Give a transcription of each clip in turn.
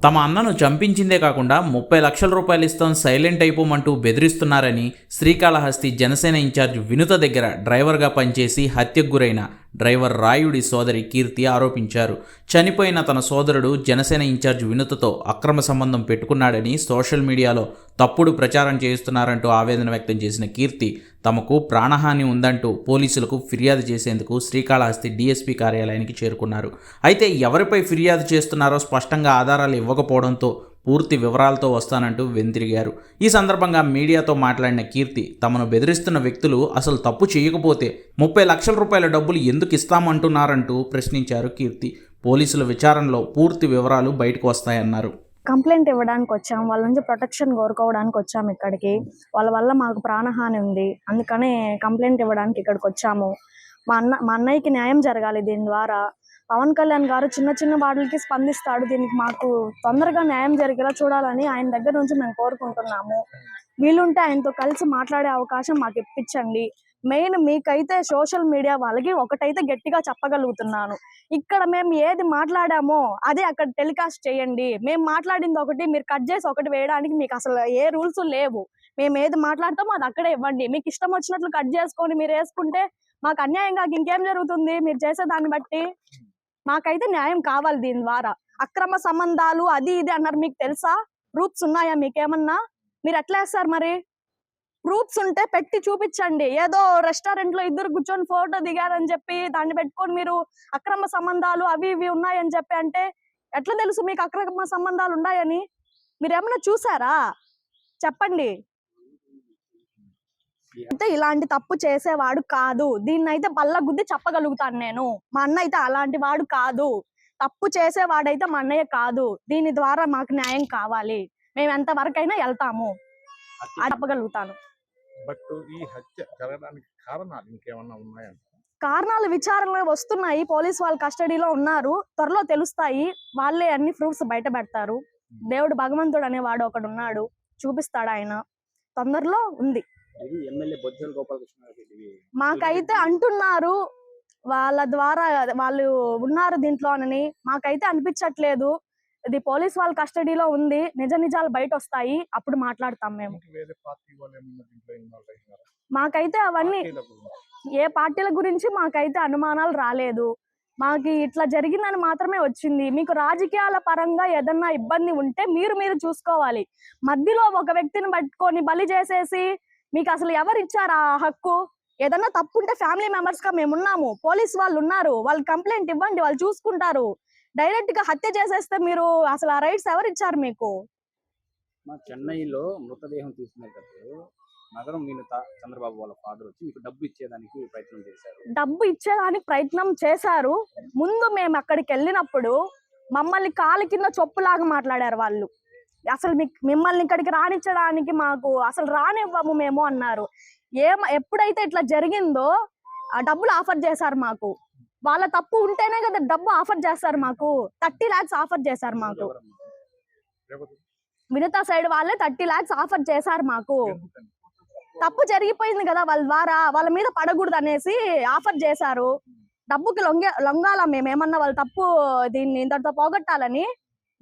తమ అన్నను చంపించిందే కాకుండా ముప్పై లక్షల రూపాయలు ఇస్తాం సైలెంట్ అయిపోమంటూ బెదిరిస్తున్నారని శ్రీకాళహస్తి జనసేన ఇన్ఛార్జ్ వినుత దగ్గర డ్రైవర్గా పనిచేసి హత్యకు గురైన డ్రైవర్ రాయుడి సోదరి కీర్తి ఆరోపించారు. చనిపోయిన తన సోదరుడు జనసేన ఇన్ఛార్జ్ వినుతతో అక్రమ సంబంధం పెట్టుకున్నాడని సోషల్ మీడియాలో తప్పుడు ప్రచారం చేస్తున్నారంటూ ఆవేదన వ్యక్తం చేసిన కీర్తి తమకు ప్రాణహాని ఉందంటూ పోలీసులకు ఫిర్యాదు చేసేందుకు శ్రీకాళహస్తి డీఎస్పీ కార్యాలయానికి చేరుకున్నారు. అయితే ఎవరిపై ఫిర్యాదు చేస్తున్నారో స్పష్టంగా ఆధారాలు ఇవ్వకపోవడంతో పూర్తి వివరాలతో వస్తానంటూ వెంతిరిగారు. ఈ సందర్భంగా మీడియాతో మాట్లాడిన కీర్తి తమను బెదిరిస్తున్న వ్యక్తులు అసలు తప్పు చేయకపోతే ముప్పై లక్షల రూపాయల డబ్బులు ఎందుకు ఇస్తామంటున్నారంటూ ప్రశ్నించారు కీర్తి. పోలీసుల విచారణలో పూర్తి వివరాలు బయటకు వస్తాయన్నారు. కంప్లైంట్ ఇవ్వడానికి వచ్చాం వాళ్ళ నుంచి ప్రొటెక్షన్ కోరుకోవడానికి వచ్చాము ఇక్కడికి. వాళ్ళ వల్ల మాకు ప్రాణహాని ఉంది అందుకనే కంప్లైంట్ ఇవ్వడానికి ఇక్కడికి వచ్చాము. మా అన్న మా అన్నయ్యకి న్యాయం జరగాలి దీని ద్వారా. పవన్ కళ్యాణ్ గారు చిన్న చిన్న వాటికి స్పందిస్తాడు. దీనికి మాకు తొందరగా న్యాయం జరిగేలా చూడాలని ఆయన దగ్గర నుంచి మేము కోరుకుంటున్నాము. వీలుంటే ఆయనతో కలిసి మాట్లాడే అవకాశం మాకు ఇప్పించండి. మెయిన్ మీకైతే సోషల్ మీడియా వాళ్ళకి ఒకటైతే గట్టిగా చెప్పగలుగుతున్నాను. ఇక్కడ మేము ఏది మాట్లాడామో అదే అక్కడ టెలికాస్ట్ చేయండి. మేము మాట్లాడింది ఒకటి మీరు కట్ చేసి ఒకటి వేయడానికి మీకు అసలు ఏ రూల్స్ లేవు. మేము ఏది మాట్లాడతామో అది అక్కడే ఇవ్వండి. మీకు ఇష్టం వచ్చినట్లు కట్ చేసుకొని మీరు వేసుకుంటే మాకు అన్యాయంగా ఇంకేం జరుగుతుంది? మీరు చేసే దాన్ని బట్టి మాకైతే న్యాయం కావాలి దీని ద్వారా. అక్రమ సంబంధాలు అది ఇది అన్నారు మీకు తెలుసా? ప్రూఫ్స్ ఉన్నాయా మీకేమన్నా? మీరు ఎట్లా వేస్తారు మరి? ప్రూఫ్స్ ఉంటే పెట్టి చూపించండి. ఏదో రెస్టారెంట్లో ఇద్దరు కూర్చొని ఫోటో దిగారని చెప్పి దాన్ని పెట్టుకొని మీరు అక్రమ సంబంధాలు అవి ఇవి ఉన్నాయని చెప్పి అంటే ఎట్లా తెలుసు మీకు అక్రమ సంబంధాలు ఉన్నాయని? మీరు ఏమైనా చూసారా? చెప్పండి. అయితే ఇలాంటి తప్పు చేసేవాడు కాదు. దీన్ని అయితే బల్ల గుద్ది చెప్పగలుగుతాను నేను. మా అన్న అయితే అలాంటి వాడు కాదు. తప్పు చేసేవాడైతే మా అన్నయ్య కాదు. దీని ద్వారా మాకు న్యాయం కావాలి. మేము ఎంత వరకైనా వెళ్తాము. చెప్పగలుగుతాను. బట్ ఈ హత్య జరగడానికి కారణాలు ఇంకేమన్నా ఉన్నాయంట? కారణాలు విచారణలో వస్తున్నాయి. పోలీస్ వాళ్ళ కస్టడీలో ఉన్నారు. త్వరలో తెలుస్తాయి. వాళ్ళే అన్ని ప్రూఫ్స్ బయట పెడతారు. దేవుడు భగవంతుడు అనేవాడు ఒకడు ఉన్నాడు చూపిస్తాడు ఆయన తొందరలో ఉంది. ఇది ఎమ్మెల్యే బొజ్జల గోపాలకృష్ణ గారి ఇది. మాకైతే అంటున్నారు వాళ్ళ ద్వారా వాళ్ళు ఉన్నారు దీంట్లో అని. మాకైతే అనిపించట్లేదు. ఇది పోలీస్ వాళ్ళ కస్టడీలో ఉంది. నిజ నిజాలు బయట వస్తాయి అప్పుడు మాట్లాడతాం మేము. మాకైతే అవన్నీ. ఏ పార్టీల గురించి మాకైతే అనుమానాలు రాలేదు. మాకు ఇట్లా జరిగిందని మాత్రమే వచ్చింది. మీకు రాజకీయాల పరంగా ఏదన్నా ఇబ్బంది ఉంటే మీరు మీరు చూసుకోవాలి. మధ్యలో ఒక వ్యక్తిని పట్టుకొని బలి చేసేసి మీకు అసలు ఎవరు ఇచ్చారు ఆ హక్కు? ఏదన్నా తప్పు ఉంటే ఫ్యామిలీ మెంబర్స్గా మేము ఉన్నాము పోలీస్ వాళ్ళు ఉన్నారు వాళ్ళు కంప్లైంట్ ఇవ్వండి. వాళ్ళు చూసుకుంటారు. డైరెక్ట్గా హత్య చేసేస్తే మీరు అసలు ఆ రైట్స్ ఎవరు ఇచ్చారు మీకు? మా చెన్నైలో మృతదేహం తీసుకునేటప్పుడు నగరం వినుత చంద్రబాబు వాళ్ళ ఫాదర్ వచ్చి మీకు డబ్బు ఇచ్చేదానికి ప్రయత్నం చేశారు. డబ్బు ఇచ్చేదానికి ప్రయత్నం చేశారు. ముందు మేము అక్కడికి వెళ్ళినప్పుడు మమ్మల్ని కాలు కింద చొప్పులాగా మాట్లాడారు వాళ్ళు. అసలు మీకు మిమ్మల్ని ఇక్కడికి రానిచ్చడానికి మాకు అసలు రానివ్వము మేము అన్నారు. ఏం ఎప్పుడైతే ఇట్లా జరిగిందో ఆ డబ్బులు ఆఫర్ చేశారు మాకు. వాళ్ళ తప్పు ఉంటేనే కదా డబ్బు ఆఫర్ చేస్తారు మాకు. థర్టీ లాక్స్ ఆఫర్ చేశారు మాకు. మిగతా వినత సైడ్ వాళ్ళే థర్టీ లాక్స్ ఆఫర్ చేశారు మాకు. తప్పు జరిగిపోయింది కదా వాళ్ళ ద్వారా. వాళ్ళ మీద పడకూడదు అనేసి ఆఫర్ చేశారు. డబ్బుకి లొంగే లొంగాల మేము? ఏమన్నా వాళ్ళ తప్పు దీన్ని ఇంతటితో పోగొట్టాలని?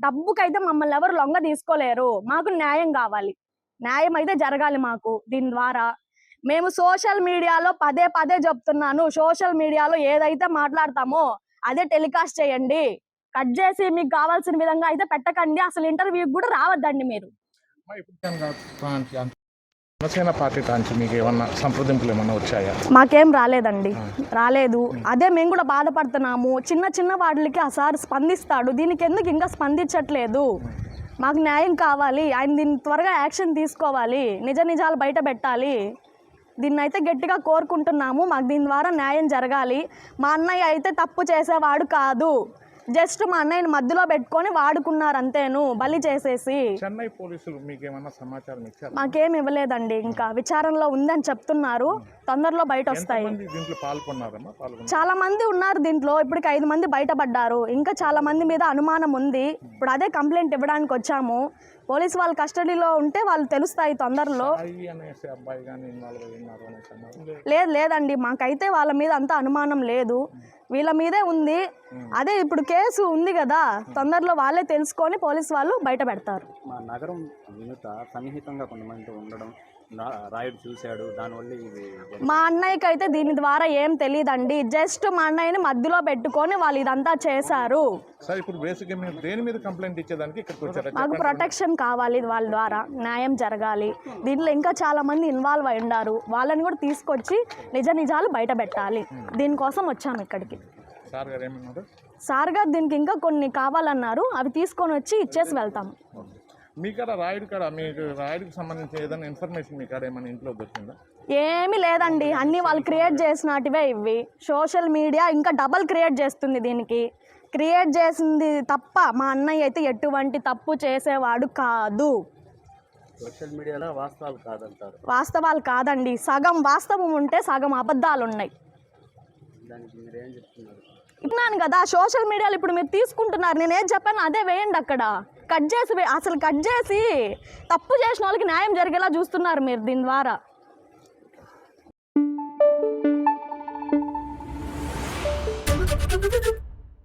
డబ్బుకైతే మమ్మల్ని ఎవరు లొంగ తీసుకోలేరు. మాకు న్యాయం కావాలి. న్యాయం అయితే జరగాలి మాకు దీని ద్వారా. మేము సోషల్ మీడియాలో పదే పదే చెప్తున్నాను. సోషల్ మీడియాలో ఏదైతే మాట్లాడతామో అదే టెలికాస్ట్ చేయండి. కట్ చేసి మీకు కావాల్సిన విధంగా అయితే పెట్టకండి. అసలు ఇంటర్వ్యూకి కూడా రావద్దండి మీరు. జనసేన పార్టీ నుంచి మీకు ఏమన్నా సంప్రదింపులు ఏమన్నా వచ్చాయా? మాకేం రాలేదండి. రాలేదు. అదే మేము కూడా బాధపడుతున్నాము. చిన్న చిన్న వాటికి ఆ సార్ స్పందిస్తాడు. దీనికి ఎందుకు ఇంకా స్పందించట్లేదు? మాకు న్యాయం కావాలి. ఆయన దీన్ని త్వరగా యాక్షన్ తీసుకోవాలి. నిజ నిజాలు బయట పెట్టాలి. దీన్ని అయితే గట్టిగా కోరుకుంటున్నాము. మాకు దీని ద్వారా న్యాయం జరగాలి. మా అన్నయ్య అయితే తప్పు చేసేవాడు కాదు. జస్ట్ మా అన్నయ్యని మధ్యలో పెట్టుకొని వాడుకున్నారు అంతేను బలి చేసేసి. చెన్నై పోలీసులు మీకు ఏమన్నా సమాచారం ఇచ్చారు? మాకేం ఇవ్వలేదండి ఇంకా విచారణలో ఉందని చెప్తున్నారు తొందరలో బయట వస్తాయి ఎంతమంది దీంట్లో పాల్గొన్నారమ్మా? పాల్గొన్నారు. చాలా మంది ఉన్నారు దీంట్లో ఇప్పటికి ఐదు మంది బయటపడ్డారు. ఇంకా చాలా మంది మీద అనుమానం ఉంది. ఇప్పుడు అదే కంప్లైంట్ ఇవ్వడానికి వచ్చాము పోలీస్ వాళ్ళ కస్టడీలో ఉంటే వాళ్ళు తెలుస్తాయి తొందరలో. లేదు లేదండి. మాకైతే వాళ్ళ మీద అంత అనుమానం లేదు. వీళ్ళ మీదే ఉంది. అదే ఇప్పుడు కేసు ఉంది కదా తొందరలో వాళ్ళే తెలుసుకొని పోలీస్ వాళ్ళు బయట పెడతారు. మా నగరం వినుత సన్నిహితంగా కొంతమందితో ఉండడం రాయుడు చూశాడు దానివల్ల ఇది. మా అన్నయ్యకి అయితే దీని ద్వారా ఏం తెలియదండి జస్ట్ మా అన్నయ్యని మధ్యలో పెట్టుకొని వాళ్ళు ఇదంతా చేశారు. సార్ ఇప్పుడు బేసిక్గా మీరు దేని మీద కంప్లైంట్ ఇచ్చేదానికి ఇక్కడికి వచ్చారా? మాకు ప్రొటెక్షన్ కావాలి వాళ్ళ ద్వారా న్యాయం జరగాలి. దీంట్లో ఇంకా చాలా మంది ఇన్వాల్వ్ అయి ఉన్నారు వాళ్ళని కూడా తీసుకొచ్చి నిజ నిజాలు బయట పెట్టాలి. దీనికోసం వచ్చాము ఇక్కడికి. సార్ గారు ఏమన్నారు? సార్ గారు దీనికి ఇంకా కొన్ని కావాలన్నారు. అవి తీసుకొని వచ్చి ఇచ్చేసి వెళ్తాం మీ కాడ రాయుడు కాడ మీకు రాయుడికి సంబంధించి ఏదైనా ఇన్ఫర్మేషన్ మీ కాడ ఏమైనా ఇంట్లో దొరికిందా ఏమీ లేదండి. అన్నీ వాళ్ళు క్రియేట్ చేసినటివే ఇవి. సోషల్ మీడియా ఇంకా డబల్ క్రియేట్ చేస్తుంది దీనికి. క్రియేట్ చేసింది తప్ప మా అన్నయ్య అయితే ఎటువంటి తప్పు చేసేవాడు కాదు. సోషల్ మీడియాలో వాస్తవాలు కాదంటారు. వాస్తవాలు కాదండి. సగం వాస్తవం ఉంటే సగం అబద్ధాలు ఉన్నాయి. దానికి మీరు ఏం చెప్తున్నారు? విన్నాను కదా సోషల్ మీడియాలో ఇప్పుడు మీరు తీసుకుంటున్నారు. నేను ఏం చెప్పాను? అదే వేయండి అక్కడ. కట్ చేసి అసలు కట్ చేసి తప్పు చేసిన వాళ్ళకి న్యాయం జరిగేలా చూస్తున్నారు మీరు దీని ద్వారా.